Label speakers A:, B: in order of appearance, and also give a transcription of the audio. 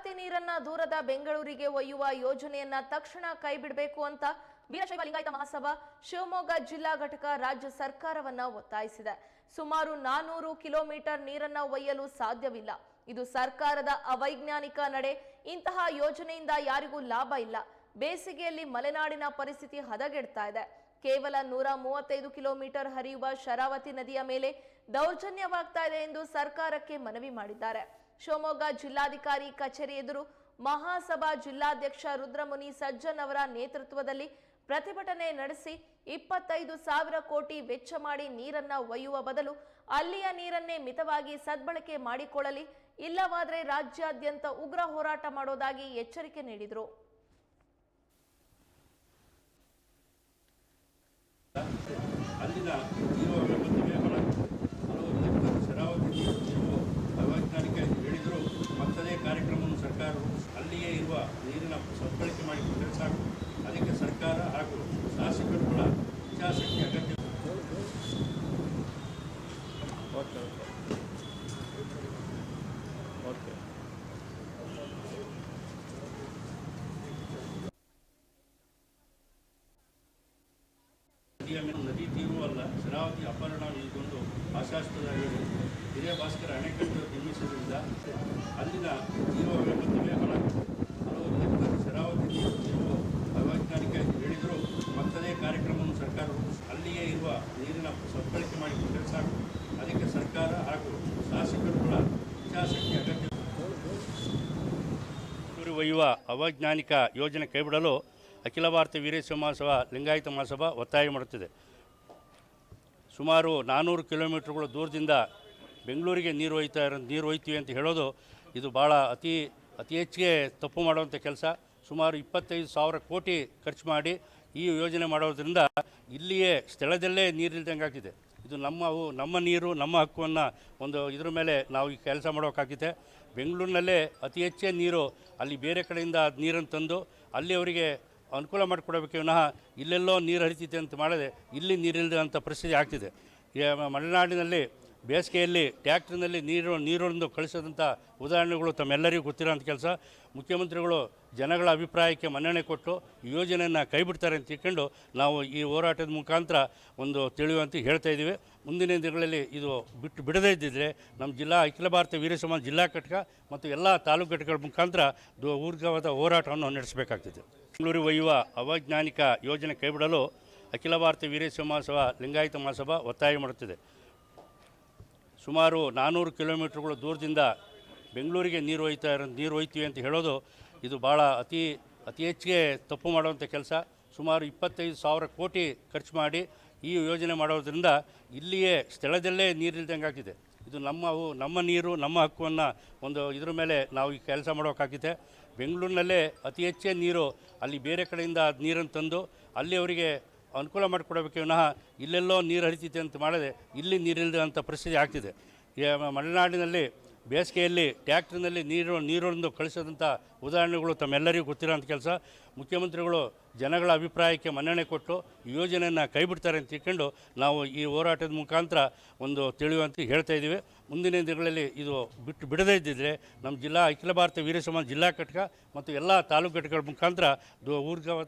A: ಶರಾವತಿ ನೀರನ್ನ ದೂರದ ಬೆಂಗಳೂರಿಗೆ ಒಯ್ಯುವ ಯೋಜನೆಯನ್ನ ತಕ್ಷಣ ಕೈಬಿಡಬೇಕು ಅಂತ ವೀರಶೈವ ಲಿಂಗಾಯತ ಮಹಾಸಭಾ ಶಿವಮೊಗ್ಗ ಜಿಲ್ಲಾ ಘಟಕ ರಾಜ್ಯ ಸರ್ಕಾರವನ್ನ ಒತ್ತಾಯಿಸಿದೆ. ಸುಮಾರು ನಾನೂರು ಕಿಲೋಮೀಟರ್ ನೀರನ್ನ ಒಯ್ಯಲು ಸಾಧ್ಯವಿಲ್ಲ. ಇದು ಸರ್ಕಾರದ ಅವೈಜ್ಞಾನಿಕ ನಡೆ. ಇಂತಹ ಯೋಜನೆಯಿಂದ ಯಾರಿಗೂ ಲಾಭ ಇಲ್ಲ. ಬೇಸಿಗೆಯಲ್ಲಿ ಮಲೆನಾಡಿನ ಪರಿಸ್ಥಿತಿ ಹದಗೆಡ್ತಾ ಇದೆ. ಕೇವಲ ನೂರ ಮೂವತ್ತೈದು ಕಿಲೋಮೀಟರ್ ಹರಿಯುವ ಶರಾವತಿ ನದಿಯ ಮೇಲೆ ದೌರ್ಜನ್ಯವಾಗ್ತಾ ಇದೆ ಎಂದು ಸರ್ಕಾರಕ್ಕೆ ಮನವಿ ಮಾಡಿದ್ದಾರೆ. ಶಿವಮೊಗ್ಗ ಜಿಲ್ಲಾಧಿಕಾರಿ ಕಚೇರಿ ಎದುರು ಮಹಾಸಭಾ ಜಿಲ್ಲಾಧ್ಯಕ್ಷ ರುದ್ರಮುನಿ ಸಜ್ಜನ್ ಅವರ ನೇತೃತ್ವದಲ್ಲಿ ಪ್ರತಿಭಟನೆ ನಡೆಸಿ ಇಪ್ಪತ್ತೈದು ಸಾವಿರ ಕೋಟಿ ವೆಚ್ಚ ಮಾಡಿ ನೀರನ್ನ ಒಯ್ಯುವ ಬದಲು ಅಲ್ಲಿಯ ನೀರನ್ನೇ ಮಿತವಾಗಿ ಸದ್ಬಳಕೆ ಮಾಡಿಕೊಳ್ಳಲಿ, ಇಲ್ಲವಾದರೆ ರಾಜ್ಯಾದ್ಯಂತ ಉಗ್ರ ಹೋರಾಟ ಮಾಡೋದಾಗಿ ಎಚ್ಚರಿಕೆ ನೀಡಿದರು
B: ಜೀವ ವ್ಯವಸ್ಥೆಗೆ ಹಣ ಹಲವು ಜನರು ಶರಾವತಿ ನೀರು ಅವೈಜ್ಞಾನಿಕ ಎಂದು ಹೇಳಿದರೂ ಮತ್ತದೇ ಕಾರ್ಯಕ್ರಮವನ್ನು ಸರ್ಕಾರವು ಅಲ್ಲಿಯೇ ಇರುವ ನೀರಿನ ಸದ್ಬಳಕೆ ಮಾಡಿಕೊಂಡರೆ ಸಾಕು ಅದಕ್ಕೆ ಸರ್ಕಾರ ಹಾಗೂ ಶಾಸಕರುಗಳ ಇಚ್ಛಾಶಕ್ತಿ ಅಗತ್ಯ
C: ಓಕೆ ಓಕೆ ಓಕೆ
B: ನದಿಯ ಮೇಲೆ ನದಿ ಶರಾವತಿ ಅಪಹರಣ ನೀಡಿಕೊಂಡು ಆಶಾಸ್ಪದವಾಗಿದೆ ಹಿರಿಯ ಭಾಸ್ಕರ ಅಣೆಕಟ್ಟು ನಿರ್ಮಿಸುವುದರಿಂದ ಅಲ್ಲಿನ ಜೀವ ವ್ಯವಸ್ಥೆಗೆ ಹಣ ಹಲವು ಶರಾವತಿ ನೀರು ಅವೈಜ್ಞಾನಿಕ ಹೇಳಿದರು ಮತ್ತದೇ ಕಾರ್ಯಕ್ರಮವನ್ನು ಸರ್ಕಾರವು ಅಲ್ಲಿಯೇ ಇರುವ ನೀರಿನ ಸದ್ಬಳಕೆ ಮಾಡಿಕೊಂಡರೆ ಸಾಕು. ಅದಕ್ಕೆ ಸರ್ಕಾರ ಹಾಗೂ ಶಾಸಕರುಗಳ ಇಚ್ಛಾಶಕ್ತಿ ಅಗತ್ಯ. ಒಯ್ಯುವ ಅವೈಜ್ಞಾನಿಕ ಯೋಜನೆ ಕೈಬಿಡಲು ಅಖಿಲ ಭಾರತ ವೀರಶೈವ ಮಹಾಸಭಾ ಲಿಂಗಾಯತ ಮಹಾಸಭಾ ಒತ್ತಾಯ ಮಾಡುತ್ತಿದೆ. ಸುಮಾರು ನಾನ್ನೂರು ಕಿಲೋಮೀಟ್ರ್ಗಳ ದೂರದಿಂದ ಬೆಂಗಳೂರಿಗೆ ನೀರು ಒಯ್ತಾ ಇರೋ ನೀರು ಒಯ್ತೀವಿ ಅಂತ ಹೇಳೋದು ಇದು ಭಾಳ ಅತಿ ಅತಿ ಹೆಚ್ಚಿಗೆ ತಪ್ಪು ಮಾಡುವಂಥ ಕೆಲಸ. ಸುಮಾರು ಇಪ್ಪತ್ತೈದು ಸಾವಿರ ಕೋಟಿ ಖರ್ಚು ಮಾಡಿ ಈ ಯೋಜನೆ ಮಾಡೋದ್ರಿಂದ ಇಲ್ಲಿಯೇ, ಸ್ಥಳದಲ್ಲೇ ನೀರಿಲ್ದಂಗೆ ಆಗಿದೆ ಇದು ನಮ್ಮ ನಮ್ಮ ನೀರು, ನಮ್ಮ ಹಕ್ಕನ್ನು ಒಂದು ಇದ್ರ ಮೇಲೆ ನಾವು ಈ ಕೆಲಸ ಮಾಡೋಕ್ಕಾಗಿದೆ ಬೆಂಗಳೂರಿನಲ್ಲೇ ಅತಿ ಹೆಚ್ಚೇ ನೀರು, ಅಲ್ಲಿ ಬೇರೆ ಕಡೆಯಿಂದ ನೀರನ್ನು ತಂದು ಅಲ್ಲಿ ಅವರಿಗೆ ಅನುಕೂಲ ಮಾಡಿಕೊಡಬೇಕು. ವಿನಃ ಇಲ್ಲೆಲ್ಲೋ ನೀರು ಹರಿತಿದೆ ಅಂತ ಮಾಡದೆ ಇಲ್ಲಿ ನೀರಿಲ್ಲದೆ ಅಂಥ ಪರಿಸ್ಥಿತಿ ಆಗ್ತಿದೆ. ಮಲೆನಾಡಿನಲ್ಲಿ ಬೇಸಿಗೆಯಲ್ಲಿ ಟ್ಯಾಕ್ಟ್ರಿನಲ್ಲಿ ನೀರು, ನೀರೊಂದು ಕಳಿಸೋದಂಥ ಉದಾಹರಣೆಗಳು ತಮ್ಮೆಲ್ಲರಿಗೂ ಗೊತ್ತಿರೋಂಥ ಕೆಲಸ. ಮುಖ್ಯಮಂತ್ರಿಗಳು ಜನಗಳ ಅಭಿಪ್ರಾಯಕ್ಕೆ ಮನ್ನಣೆ ಕೊಟ್ಟು ಈ ಯೋಜನೆಯನ್ನು ಕೈಬಿಡ್ತಾರೆ ಅಂತ ತಿಳ್ಕೊಂಡು ನಾವು ಈ ಹೋರಾಟದ ಮುಖಾಂತರ ಒಂದು ತಿಳಿಯುವಂತ ಹೇಳ್ತಾ ಇದ್ದೀವಿ. ಮುಂದಿನ ದಿನಗಳಲ್ಲಿ ಇದು ಬಿಟ್ಟು ಬಿಡದೇ ಇದ್ದಿದ್ರೆ ನಮ್ಮ ಜಿಲ್ಲಾ, ಅಖಿಲ ಭಾರತ ವೀರ ಸಮಾಜ ಜಿಲ್ಲಾ ಘಟಕ ಮತ್ತು ಎಲ್ಲ ತಾಲೂಕು ಘಟಕಗಳ ಮುಖಾಂತರ ದೂರ್ಘವಾದ ಹೋರಾಟವನ್ನು ನಡೆಸಬೇಕಾಗ್ತದೆ. ಬೆಂಗಳೂರಿಗೆ ಒಯ್ಯುವ ಅವೈಜ್ಞಾನಿಕ ಯೋಜನೆ ಕೈಬಿಡಲು ಅಖಿಲ ಭಾರತ ವೀರಶೈವ ಮಹಾಸಭಾ ಲಿಂಗಾಯತ ಮಹಾಸಭಾ ಒತ್ತಾಯ ಮಾಡುತ್ತಿದೆ. ಸುಮಾರು ನಾನ್ನೂರು ಕಿಲೋಮೀಟ್ರ್ಗಳು ದೂರದಿಂದ ಬೆಂಗಳೂರಿಗೆ ನೀರು ಒಯ್ತಾ ಇರೋ, ನೀರು ಒಯ್ತೀವಿ ಅಂತ ಹೇಳೋದು ಇದು ಭಾಳ ಅತಿ ಅತಿ ಹೆಚ್ಚಿಗೆ ತಪ್ಪು ಮಾಡುವಂಥ ಕೆಲಸ. ಸುಮಾರು ಇಪ್ಪತ್ತೈದು ಸಾವಿರ ಕೋಟಿ ಖರ್ಚು ಮಾಡಿ ಈ ಯೋಜನೆ ಮಾಡೋದ್ರಿಂದ ಇಲ್ಲಿಯೇ ಸ್ಥಳದಲ್ಲೇ ನೀರಿಲ್ದಂಗೆ ಆಗಿದೆ ಇದು ನಮ್ಮ ನಮ್ಮ ನೀರು, ನಮ್ಮ ಹಕ್ಕನ್ನು ಒಂದು ಇದ್ರ ಮೇಲೆ ನಾವು ಈ ಕೆಲಸ ಮಾಡೋಕ್ಕಾಗಿದೆ ಬೆಂಗಳೂರಿನಲ್ಲೇ ಅತಿ ಹೆಚ್ಚೇ ನೀರು, ಅಲ್ಲಿ ಬೇರೆ ಕಡೆಯಿಂದ ನೀರನ್ನು ತಂದು ಅಲ್ಲಿ ಅವರಿಗೆ ಅನುಕೂಲ ಮಾಡಿಕೊಡಬೇಕು ವಿನಃ ಇಲ್ಲೆಲ್ಲೋ ನೀರು ಹರಿತೈತೆ ಅಂತ ಮಾಡದೆ ಇಲ್ಲಿ ನೀರಿಲ್ಲದೆ ಅಂಥ ಪರಿಸ್ಥಿತಿ ಆಗ್ತಿದೆ. ಮಲೆನಾಡಿನಲ್ಲಿ ಬೇಸಿಗೆಯಲ್ಲಿ ಟ್ಯಾಕ್ಟ್ರಿನಲ್ಲಿ ನೀರು, ನೀರೊಂದು ಕಳಿಸೋದಂಥ ಉದಾಹರಣೆಗಳು ತಮ್ಮೆಲ್ಲರಿಗೂ ಗೊತ್ತಿರೋಂಥ ಕೆಲಸ. ಮುಖ್ಯಮಂತ್ರಿಗಳು ಜನಗಳ ಅಭಿಪ್ರಾಯಕ್ಕೆ ಮನ್ನಣೆ ಕೊಟ್ಟು ಈ ಯೋಜನೆಯನ್ನು ಕೈಬಿಡ್ತಾರೆ ಅಂತ ತಿಳ್ಕೊಂಡು ನಾವು ಈ ಹೋರಾಟದ ಮುಖಾಂತರ ಒಂದು ತಿಳಿಯುವಂತ ಹೇಳ್ತಾ ಇದ್ದೀವಿ. ಮುಂದಿನ ದಿನಗಳಲ್ಲಿ ಇದು ಬಿಟ್ಟು ಬಿಡದೇ ಇದ್ದಿದ್ರೆ ನಮ್ಮ ಜಿಲ್ಲಾ, ಅಖಿಲ ಭಾರತ ವೀರ ಸಮಾಜ ಜಿಲ್ಲಾ ಘಟಕ ಮತ್ತು ಎಲ್ಲ ತಾಲೂಕು ಘಟಕಗಳ ಮುಖಾಂತರ ದೂ